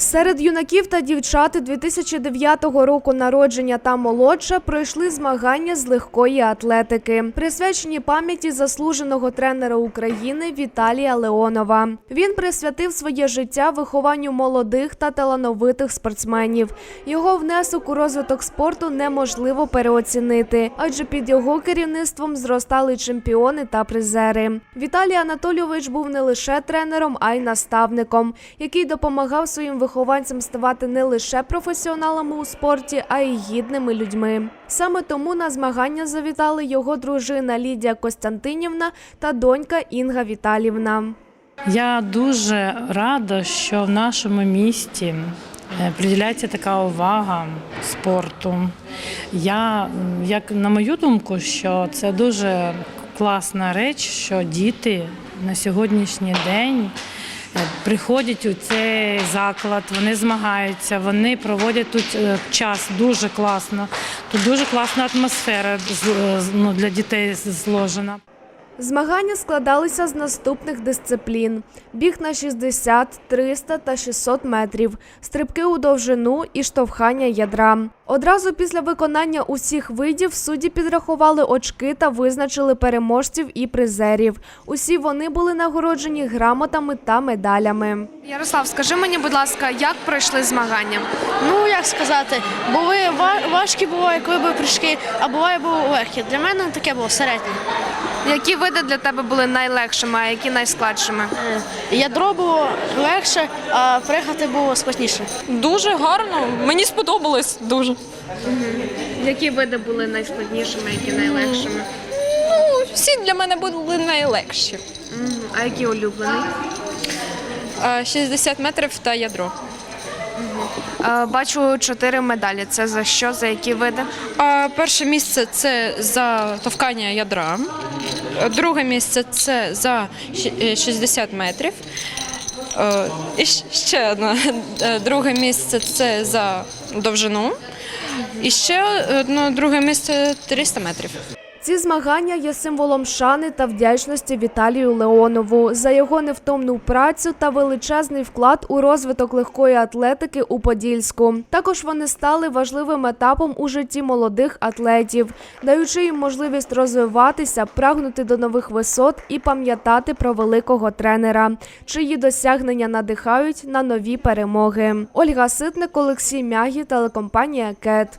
Серед юнаків та дівчат 2009 року народження та молодше пройшли змагання з легкої атлетики, присвячені пам'яті заслуженого тренера України Віталія Леонова. Він присвятив своє життя вихованню молодих та талановитих спортсменів. Його внесок у розвиток спорту неможливо переоцінити, адже під його керівництвом зростали чемпіони та призери. Віталій Анатолійович був не лише тренером, а й наставником, який допомагав своїм вихованцям ставати не лише професіоналами у спорті, а й гідними людьми. Саме тому на змагання завітали його дружина Лідія Костянтинівна та донька Інга Віталівна. Я дуже рада, що в нашому місті е, приділяється така увага спорту. Я, як на мою думку, що це дуже класна реч, що діти на сьогоднішній день приходять у цей заклад, вони змагаються, вони проводять тут е, час дуже класно. Тут дуже класна атмосфера е, ну, для дітей зложена. Змагання складалися з наступних дисциплін: біг на 60, 300 та 600 метрів, стрибки у довжину і штовхання ядра. Одразу після виконання усіх видів судді підрахували очки та визначили переможців і призерів. Усі вони були нагороджені грамотами та медалями. Ярослав, скажи мені, будь ласка, як пройшли змагання? Ну, як сказати, були ва- важкі бувають, коли були прыжки, а буває було легкі. Для мене таке було середнє. Які види для тебе були найлегшими, а які найскладшими? Е, Ядро було легше, а пригати було складніше. Дуже гарно. Мені сподобалось дуже. Які види були найскладнішими, які найлегшими? Ну, всі для мене були найлегші. А які улюблені? Е, 60 метрів та ядро. Е, Бачу чотири медалі. Це за що? За які види? А перше місце це за товкання ядра. Е, Друге місце це за щ- е, 60 метрів. Е, І ще одне. Е, Друге місце це за довжину. І ще одне друге місце 300 метрів. Ці змагання є символом шани та вдячності Віталію Леонову за його невтомну працю та величезний вклад у розвиток легкої атлетики у Подільську. Також вони стали важливим етапом у житті молодих атлетів, даючи їм можливість розвиватися, прагнути до нових висот і пам'ятати про великого тренера, чиї досягнення надихають на нові перемоги. Ольга Ситник, Олексій Мягі, телекомпанія Кет.